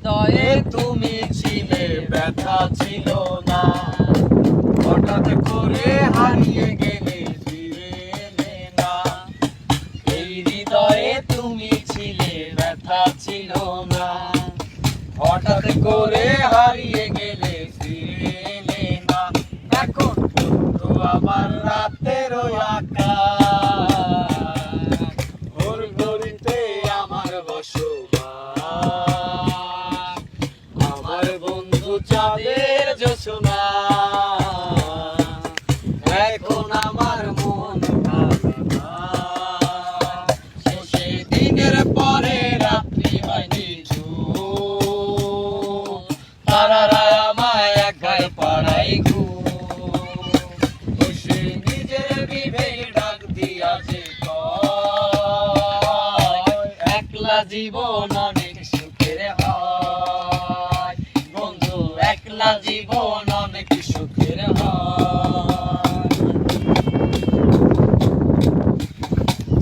হৃদয়ে তুমি ছিলে ব্যথা ছিল না। হঠাৎ করে হারিয়ে গেলে ফিরে এলে না। এই হৃদয়ে তুমি ছিলে ব্যথা ছিল না। হঠাৎ করে হারিয়ে গেলে ফিরে এলে না। এখন আমার রাতের আকাশ জীবন অনেক সুখের হয়। বন্ধু, একলা জীবন অনেক সুখের হয়।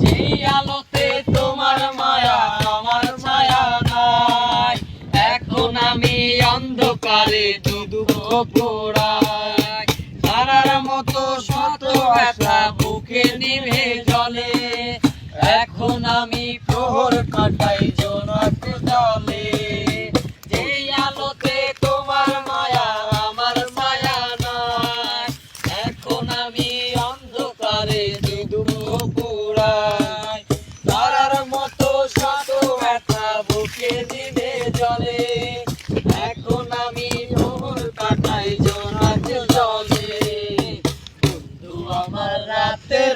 যেই আলোতে তোমার মায়া, আমার ছায়া নাই, এখন আমি অন্ধকারে দুঃখ পোড়াই তারার মতো শত ব্যথা বুকে নিভে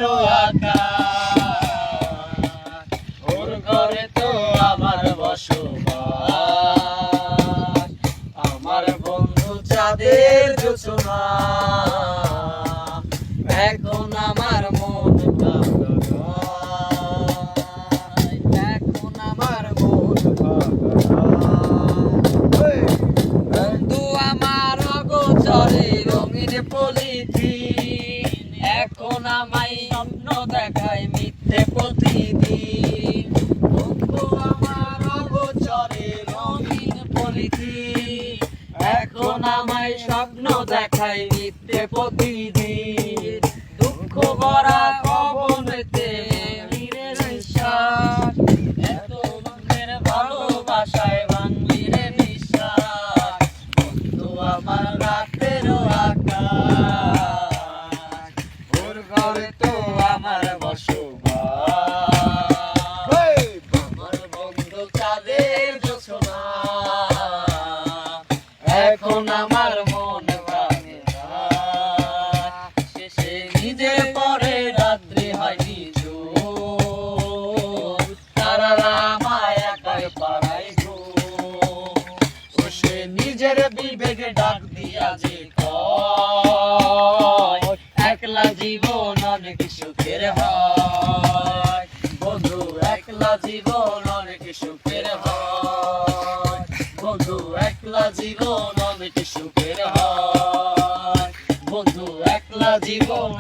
রাতের আকাশ তো আমার আমার বন্ধু চাঁদের জোছনা। দেখায় মিথ্যে প্রতিদিন। বন্ধু আমার অগোচরে রঙিন পলিথিন এখন আমায় স্বপ্ন দেখায় মিথ্যে প্রতিদিন। দুঃখ ভরা বন্ধু চাঁদের একলা জীবন অনেক সুখের হয়। বন্ধু একলা জীবন অনেক সুখের হয়। বন্ধু একলা জীবন